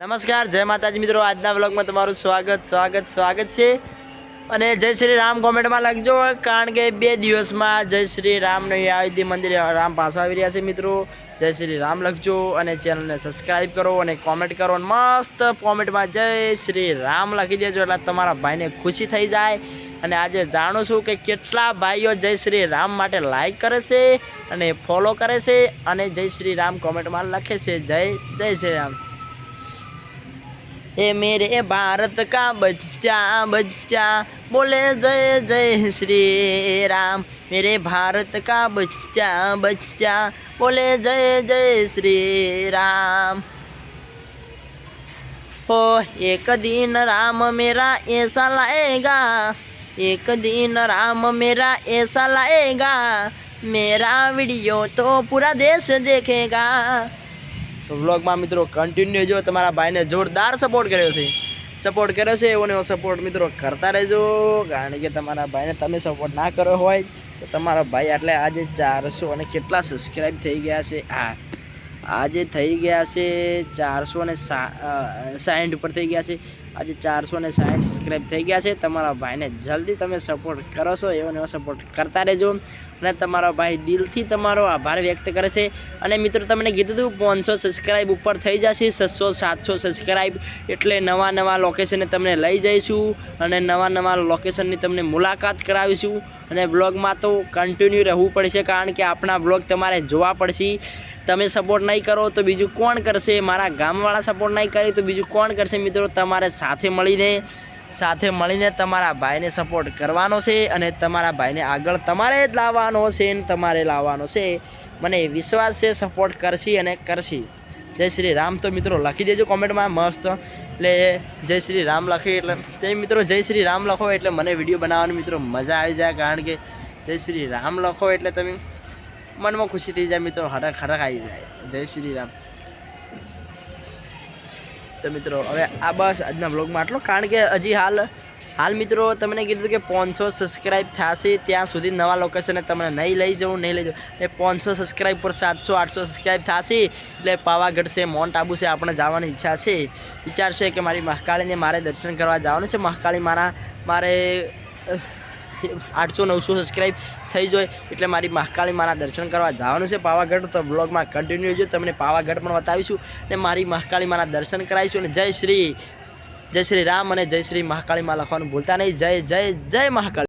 નમસ્કાર, જય માતાજી મિત્રો. આજના વ્લોગમાં તમારું સ્વાગત સ્વાગત સ્વાગત છે. અને જય શ્રી રામ કોમેન્ટમાં લખજો, કારણ કે બે દિવસમાં જય શ્રી રામનું અયોધ્યા મંદિરે રામ પાછા આવી રહ્યા છે મિત્રો. જય શ્રી રામ લખજો અને ચેનલને સબસ્ક્રાઈબ કરો અને કોમેન્ટ કરો અને મસ્ત કોમેન્ટમાં જય શ્રી રામ લખી દેજો, એટલે તમારા ભાઈને ખુશી થઈ જાય. અને આજે જાણું છું કે કેટલા ભાઈઓ જય શ્રી રામ માટે લાઈક કરે છે અને ફોલો કરે છે અને જય શ્રી રામ કોમેન્ટમાં લખે છે. જય જય શ્રી રામ. हे मेरे भारत का बच्चा बच्चा। बोले, जय जय श्री राम। मेरे भारत का बच्चा बच्चा। बोले, जय जय श्री राम। हो, एक दिन राम मेरा ऐसा लाएगा। एक दिन राम मेरा ऐसा लाएगा। मेरा वीडियो तो पूरा देश देखेगा। તો વ્લોગમાં મિત્રો કન્ટિન્યુ જો તમારા ભાઈને જોરદાર સપોર્ટ કર્યો છે. સપોર્ટ કર્યો છે એવો સપોર્ટ મિત્રો કરતા રહેજો. કારણ કે તમારા ભાઈને તમે સપોર્ટ ના કર્યો હોય તો તમારા ભાઈ એટલે આજે ચારસો અને કેટલા સબસ્ક્રાઈબ થઈ ગયા છે? આ આજે થઈ ગયા છે ચારસો ને સાઠ ઉપર થઈ ગયા છે. આજે ચારસો ને સાઠ સબસ્ક્રાઈબ થઈ ગયા છે. તમારા ભાઈને જલ્દી તમે સપોર્ટ કરો છો, એવો એવો સપોર્ટ કરતા રહેજો. અને તમારો ભાઈ દિલથી તમારો આભાર વ્યક્ત કરે છે. અને મિત્રો, તમને કીધું હતું પાંચસો સબસ્ક્રાઈબ ઉપર થઈ જશે, છસો સાતસો સબસ્ક્રાઈબ એટલે નવા નવા લોકેશને તમને લઈ જઈશું. અને નવા નવા લોકેશનની તમને મુલાકાત કરાવીશું. અને બ્લોગમાં તો કન્ટિન્યુ રહેવું પડશે, કારણ કે આપણા બ્લોગ તમારે જોવા પડશે. તમે સપોર્ટ નહીં કરો તો બીજું કોણ કરશે? મારા ગામવાળા સપોર્ટ નહીં કરે તો બીજું કોણ કરશે મિત્રો? તમારે સાથે મળીને સાથે મળીને તમારા ભાઈને સપોર્ટ કરવાનો છે અને તમારા ભાઈને આગળ તમારે જ લાવવાનો છે ને તમારે લાવવાનો છે. મને વિશ્વાસ છે સપોર્ટ કરશી અને કરશી. જય શ્રી રામ તો મિત્રો લખી દેજો કોમેન્ટમાં મસ્ત. એટલે જય શ્રી રામ લખી એટલે તે મિત્રો જય શ્રી રામ લખો એટલે મને વીડિયો બનાવવાની મિત્રો મજા આવી જાય કારણ કે જય શ્રી રામ લખો એટલે તમે મનમાં ખુશી થઈ જાય, મિત્રો. હરખ હરખ આવી જાય. જય શ્રી રામ તો મિત્રો, હવે આ બસ આજના બ્લોગમાં આટલો, કારણ કે હજી હાલ હાલ મિત્રો, તમને કીધું કે પાંચસો સબસ્ક્રાઈબ થશે ત્યાં સુધી નવા લોકેશને તમને નહીં લઈ જવું, નહીં લઈ જવું. એ પાંચસો સબસ્ક્રાઈબ પર સાતસો, આઠસો સબસ્ક્રાઈબ થશે. એટલે પાવાગઢ છે માઉન્ટ આબુ છે, આપણે જવાની ઈચ્છા છે. વિચાર છે કે મારી મહાકાળીને મારે દર્શન કરવા જવાનું છે. મહાકાળી મારા, મારે આઠસો નવસો સબસ્ક્રાઈબ થઈ જાય એટલે મારી મહાકાળી માના દર્શન કરવા જવાનું છે પાવાગઢ. તો બ્લોગમાં કન્ટિન્યુ જો તમને પાવાગઢ પણ બતાવીશું ને મારી મહાકાળી માના દર્શન કરાવીશું અને જય શ્રી જય શ્રી રામ અને જય શ્રી મહાકાળીમાં લખવાનું ભૂલતા નહીં. જય જય જય મહાકાળી.